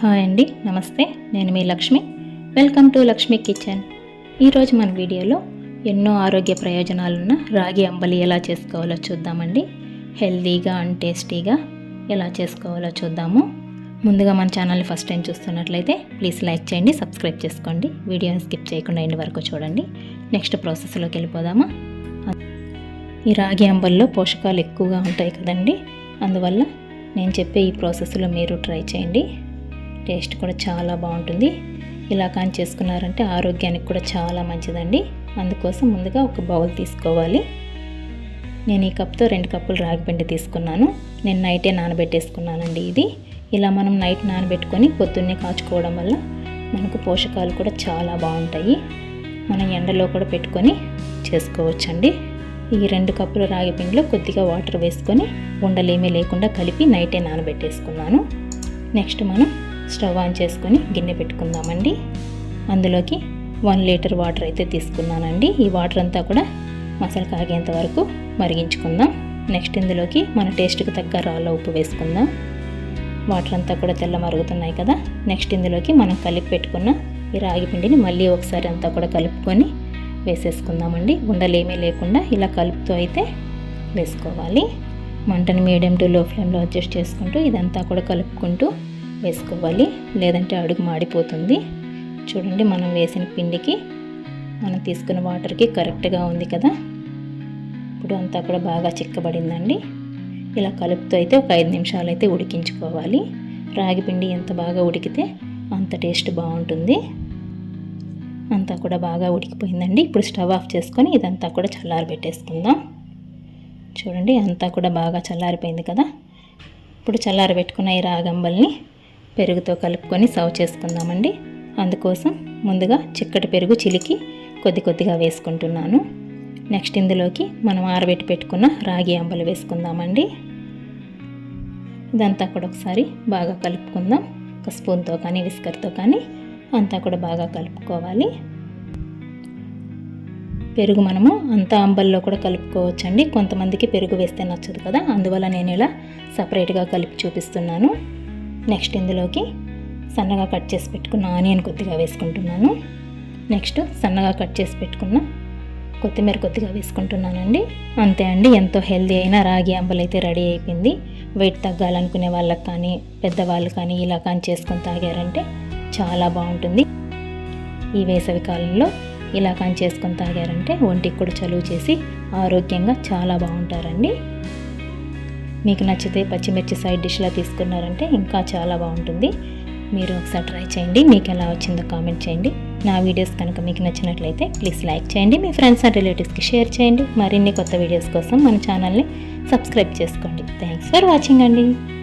Hi అండి నమస్తే నేను మీ Lakshmi. Welcome to Lakshmi kitchen. ఈరోజు మన వీడియోలో ఎన్నో ఆరోగ్య ప్రయోజనాలున్న రాగి అంబలి ఎలా చేసుకోవాలో చూద్దామండి. హెల్తీగా అండ్ టేస్టీగా ఎలా చేసుకోవాలో చూద్దాము. ముందుగా మన ఛానల్ని ఫస్ట్ టైం చూస్తున్నట్లయితే ప్లీజ్ లైక్ చేయండి సబ్స్క్రైబ్ చేసుకోండి. వీడియోని స్కిప్ చేయకుండా ఎండ్ వరకు చూడండి. నెక్స్ట్ ప్రాసెస్లోకి వెళ్ళిపోదామా? ఈ రాగి అంబల్లో పోషకాలు ఎక్కువగా ఉంటాయి కదండి. అందువల్ల నేను చెప్పే ఈ ప్రాసెస్లో మీరు ట్రై చేయండి. టేస్ట్ కూడా చాలా బాగుంటుంది. ఇలా కానీ చేసుకున్నారంటే ఆరోగ్యానికి కూడా చాలా మంచిదండి. అందుకోసం ముందుగా ఒక బౌల్ తీసుకోవాలి. నేను ఈ కప్తో రెండు కప్పులు రాగిపిండి తీసుకున్నాను. నేను నైటే నానబెట్టేసుకున్నానండి ఇది. ఇలా మనం నైట్ నానబెట్టుకొని పొద్దున్నే కాచుకోవడం వల్ల మనకు పోషకాలు కూడా చాలా బాగుంటాయి. మనం ఎండలో కూడా పెట్టుకొని చేసుకోవచ్చండి. ఈ రెండు కప్పుల రాగిపిండిలో కొద్దిగా వాటర్ వేసుకొని ఉండలేమీ లేకుండా కలిపి నైటే నానబెట్టేసుకున్నాను. నెక్స్ట్ మనం స్టవ్ ఆన్ చేసుకొని గిన్నె పెట్టుకుందామండి. అందులోకి వన్ లీటర్ వాటర్ అయితే తీసుకున్నానండి. ఈ వాటర్ అంతా కూడా మసాలా కాగేంత వరకు మరిగించుకుందాం. నెక్స్ట్ ఇందులోకి మన టేస్ట్కి తగ్గ రాళ్ళ ఉప్పు వేసుకుందాం. వాటర్ అంతా కూడా తెల్ల మరుగుతున్నాయి కదా. నెక్స్ట్ ఇందులోకి మనం కలిపి పెట్టుకున్న ఈ రాగి పిండిని మళ్ళీ ఒకసారి అంతా కూడా కలుపుకొని వేసేసుకుందామండి. ఉండలేమీ లేకుండా ఇలా కలుపుతూ అయితే వేసుకోవాలి. మంటను మీడియం టు లో ఫ్లేమ్లో అడ్జస్ట్ చేసుకుంటూ ఇదంతా కూడా కలుపుకుంటూ వేసుకోవాలి. లేదంటే అడుగు మాడిపోతుంది. చూడండి మనం వేసిన పిండికి మనం తీసుకున్న వాటర్కి కరెక్ట్గా ఉంది కదా? ఇప్పుడు అంతా కూడా బాగా చిక్కబడిందండి. ఇలా కలుపుతూ అయితే ఒక ఐదు నిమిషాలు అయితే ఉడికించుకోవాలి. రాగి పిండి ఎంత బాగా ఉడికితే అంత టేస్ట్ బాగుంటుంది. అంతా కూడా బాగా ఉడికిపోయిందండి. ఇప్పుడు స్టవ్ ఆఫ్ చేసుకొని ఇదంతా కూడా చల్లారబెట్టేసుకుందాం. చూడండి అంతా కూడా బాగా చల్లారిపోయింది కదా? ఇప్పుడు చల్లారబెట్టుకున్న ఈ రాగంబల్ని పెరుగుతో కలుపుకొని సర్వ్ చేసుకుందామండి. అందుకోసం ముందుగా చిక్కటి పెరుగు చిలికి కొద్ది కొద్దిగా వేసుకుంటున్నాను. నెక్స్ట్ ఇందులోకి మనం ఆరబెట్టి పెట్టుకున్న రాగి అంబలు వేసుకుందామండి. ఇదంతా కూడా ఒకసారి బాగా కలుపుకుందాం. ఒక స్పూన్తో కానీ విస్కర్తో కానీ అంతా కూడా బాగా కలుపుకోవాలి. పెరుగు మనము అంతా అంబల్లో కూడా కలుపుకోవచ్చండి. కొంతమందికి పెరుగు వేస్తే నచ్చదు కదా. అందువల్ల నేను ఇలా సపరేట్గా కలిపి చూపిస్తున్నాను. నెక్స్ట్ ఇందులోకి సన్నగా కట్ చేసి పెట్టుకున్న ఆనియన్ కొద్దిగా వేసుకుంటున్నాను. నెక్స్ట్ సన్నగా కట్ చేసి పెట్టుకున్న కొత్తిమీర కొద్దిగా వేసుకుంటున్నానండి. అంతే అండి ఎంతో హెల్దీ అయిన రాగి అంబలు అయితే రెడీ అయిపోయింది. వెయిట్ తగ్గాలనుకునే వాళ్ళకి కానీ పెద్దవాళ్ళు కానీ ఇలా కానీ చేసుకొని తాగారంటే చాలా బాగుంటుంది. ఈ వేసవి కాలంలో ఇలా కానీ చేసుకొని తాగారంటే ఒంటికి కూడా చలువ చేసి ఆరోగ్యంగా చాలా బాగుంటారండి. మీకు నచ్చితే పచ్చిమిర్చి సైడ్ డిష్లా తీసుకున్నారంటే ఇంకా చాలా బాగుంటుంది. మీరు ఒకసారి ట్రై చేయండి. మీకు ఎలా వచ్చిందో కామెంట్ చేయండి. నా వీడియోస్ కనుక మీకు నచ్చినట్లయితే ప్లీజ్ లైక్ చేయండి. మీ ఫ్రెండ్స్ అండ్ రిలేటివ్స్కి షేర్ చేయండి. మరిన్ని కొత్త వీడియోస్ కోసం మన ఛానల్ని సబ్స్క్రైబ్ చేసుకోండి. థ్యాంక్స్ ఫర్ వాచింగ్ అండి.